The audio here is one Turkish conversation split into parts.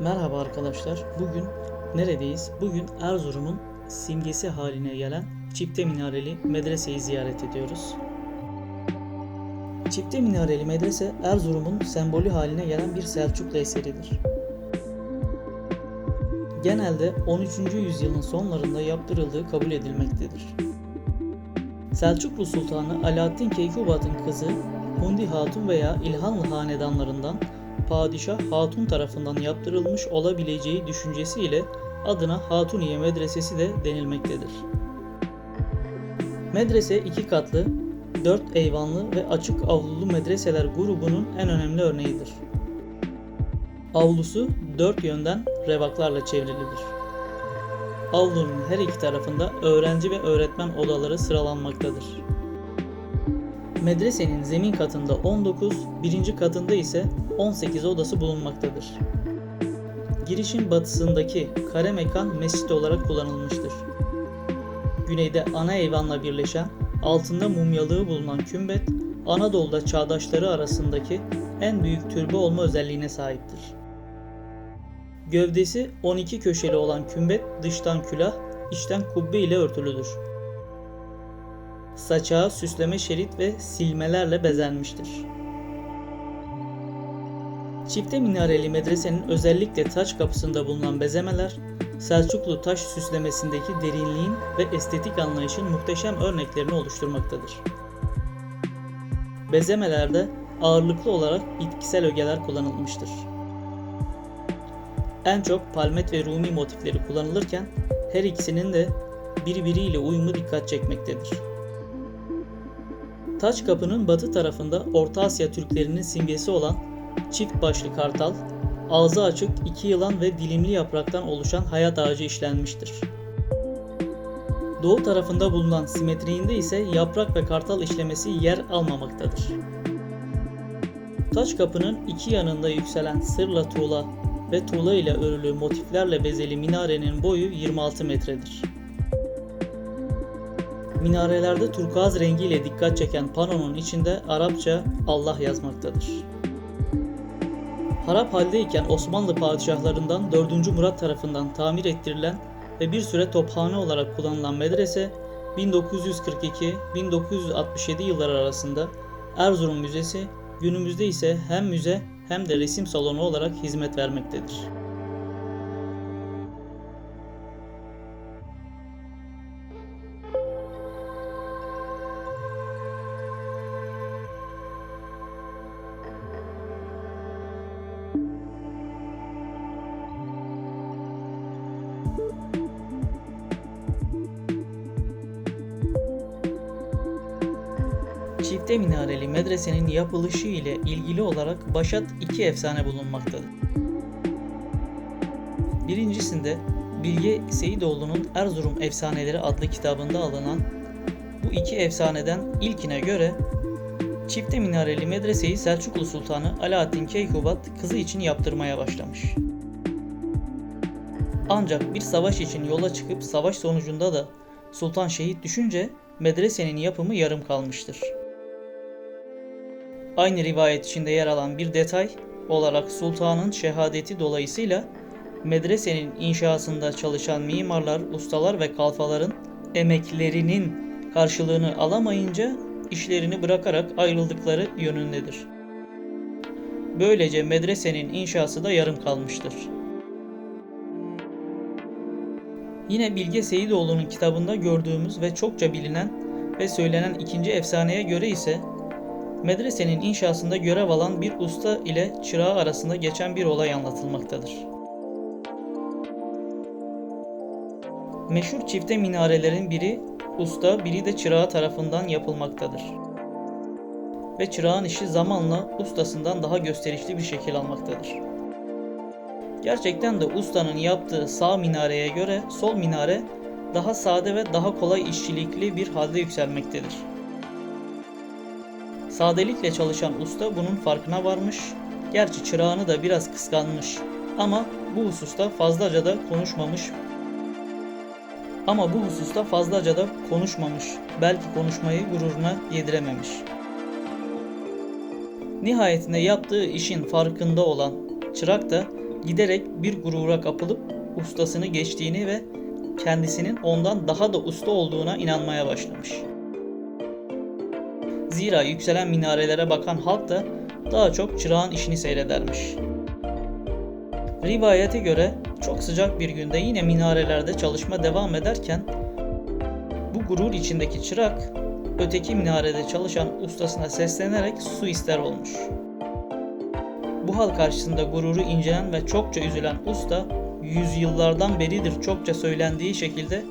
Merhaba arkadaşlar. Bugün neredeyiz? Bugün Erzurum'un simgesi haline gelen Çifte Minareli Medrese'yi ziyaret ediyoruz. Çifte Minareli Medrese Erzurum'un sembolü haline gelen bir Selçuklu eseridir. Genelde 13. yüzyılın sonlarında yaptırıldığı kabul edilmektedir. Selçuklu Sultanı Alaaddin Keykubat'ın kızı Hundi Hatun veya İlhanlı hanedanlarından Padişah Hatun tarafından yaptırılmış olabileceği düşüncesiyle adına Hatuniye Medresesi de denilmektedir. Medrese iki katlı, dört eyvanlı ve açık avlulu medreseler grubunun en önemli örneğidir. Avlusu dört yönden revaklarla çevrilidir. Avlunun her iki tarafında öğrenci ve öğretmen odaları sıralanmaktadır. Medresenin zemin katında 19, birinci katında ise 18 odası bulunmaktadır. Girişin batısındaki kare mekan mescit olarak kullanılmıştır. Güneyde ana eyvanla birleşen, altında mumyalığı bulunan kümbet, Anadolu'da çağdaşları arasındaki en büyük türbe olma özelliğine sahiptir. Gövdesi 12 köşeli olan kümbet dıştan külah, içten kubbe ile örtülüdür. Saçağı süsleme şerit ve silmelerle bezenmiştir. Çifte minareli medresenin özellikle taç kapısında bulunan bezemeler, Selçuklu taş süslemesindeki derinliğin ve estetik anlayışın muhteşem örneklerini oluşturmaktadır. Bezemelerde ağırlıklı olarak bitkisel ögeler kullanılmıştır. En çok palmet ve rumi motifleri kullanılırken her ikisinin de birbiriyle uyumu dikkat çekmektedir. Taç kapının batı tarafında Orta Asya Türklerinin simgesi olan çift başlı kartal, ağzı açık iki yılan ve dilimli yapraktan oluşan hayat ağacı işlenmiştir. Doğu tarafında bulunan simetriğinde ise yaprak ve kartal işlemesi yer almamaktadır. Taç kapının iki yanında yükselen sırla tuğla ve tuğla ile örülü motiflerle bezeli minarenin boyu 26 metredir. Minarelerde turkuaz rengiyle dikkat çeken panonun içinde Arapça Allah yazmaktadır. Harap haldeyken Osmanlı padişahlarından 4. Murat tarafından tamir ettirilen ve bir süre tophane olarak kullanılan medrese 1942-1967 yılları arasında Erzurum Müzesi, günümüzde ise hem müze hem de resim salonu olarak hizmet vermektedir. Çifte minareli medresenin yapılışı ile ilgili olarak başat iki efsane bulunmaktadır. Birincisinde Bilge Seyidoğlu'nun Erzurum Efsaneleri adlı kitabında alınan bu iki efsaneden ilkine göre çifte minareli medreseyi Selçuklu Sultanı Alaaddin Keykubat kızı için yaptırmaya başlamış. Ancak bir savaş için yola çıkıp savaş sonucunda da sultan şehit düşünce medresenin yapımı yarım kalmıştır. Aynı rivayet içinde yer alan bir detay olarak sultanın şehadeti dolayısıyla medresenin inşasında çalışan mimarlar, ustalar ve kalfaların emeklerinin karşılığını alamayınca işlerini bırakarak ayrıldıkları yönündedir. Böylece medresenin inşası da yarım kalmıştır. Yine Bilge Seyidoğlu'nun kitabında gördüğümüz ve çokça bilinen ve söylenen ikinci efsaneye göre ise medresenin inşasında görev alan bir usta ile çırağı arasında geçen bir olay anlatılmaktadır. Meşhur çifte minarelerin biri usta, biri de çırağı tarafından yapılmaktadır. Ve çırağın işi zamanla ustasından daha gösterişli bir şekil almaktadır. Gerçekten de ustanın yaptığı sağ minareye göre sol minare daha sade ve daha kolay işçilikli bir halde yükselmektedir. Sadelikle çalışan usta bunun farkına varmış, gerçi çırağını da biraz kıskanmış ama bu hususta fazlaca da konuşmamış. Ama bu hususta fazlaca da konuşmamış, belki konuşmayı gururuna yedirememiş. Nihayetinde yaptığı işin farkında olan çırak da giderek bir gurura kapılıp ustasını geçtiğini ve kendisinin ondan daha da usta olduğuna inanmaya başlamış. Zira yükselen minarelere bakan halk da daha çok çırağın işini seyredermiş. Rivayete göre çok sıcak bir günde yine minarelerde çalışma devam ederken bu gurur içindeki çırak öteki minarede çalışan ustasına seslenerek su ister olmuş. Bu hal karşısında gururu incelen ve çokça üzülen usta yüzyıllardan beridir çokça söylendiği şekilde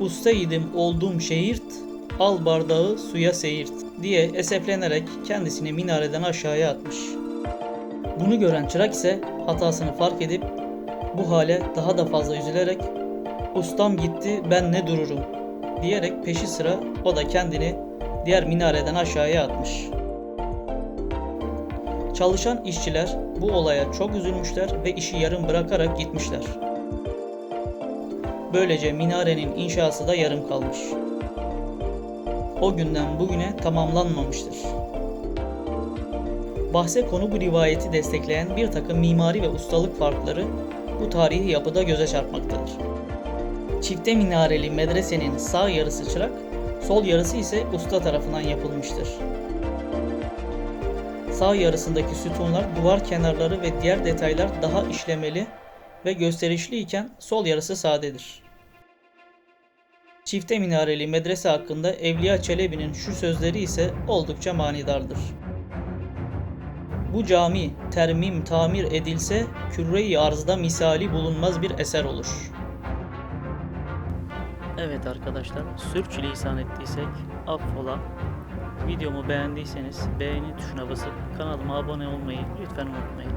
usta idim olduğum şehirt al bardağı suya seyirt diye eseflenerek kendisini minareden aşağıya atmış. Bunu gören çırak ise hatasını fark edip bu hale daha da fazla üzülerek ustam gitti ben ne dururum diyerek peşi sıra o da kendini diğer minareden aşağıya atmış. Çalışan işçiler bu olaya çok üzülmüşler ve işi yarım bırakarak gitmişler. Böylece minarenin inşası da yarım kalmış. O günden bugüne tamamlanmamıştır. Bahse konu bu rivayeti destekleyen bir takım mimari ve ustalık farkları bu tarihi yapıda göze çarpmaktadır. Çifte minareli medresenin sağ yarısı çırak, sol yarısı ise usta tarafından yapılmıştır. Sağ yarısındaki sütunlar, duvar kenarları ve diğer detaylar daha işlemeli ve gösterişli iken sol yarısı sadedir. Çifte minareli medrese hakkında Evliya Çelebi'nin şu sözleri ise oldukça manidardır. Bu cami termim tamir edilse küre-i arzda misali bulunmaz bir eser olur. Evet arkadaşlar, sürçülisan ettiysek affola. Videomu beğendiyseniz beğeni tuşuna basıp kanalıma abone olmayı lütfen unutmayın.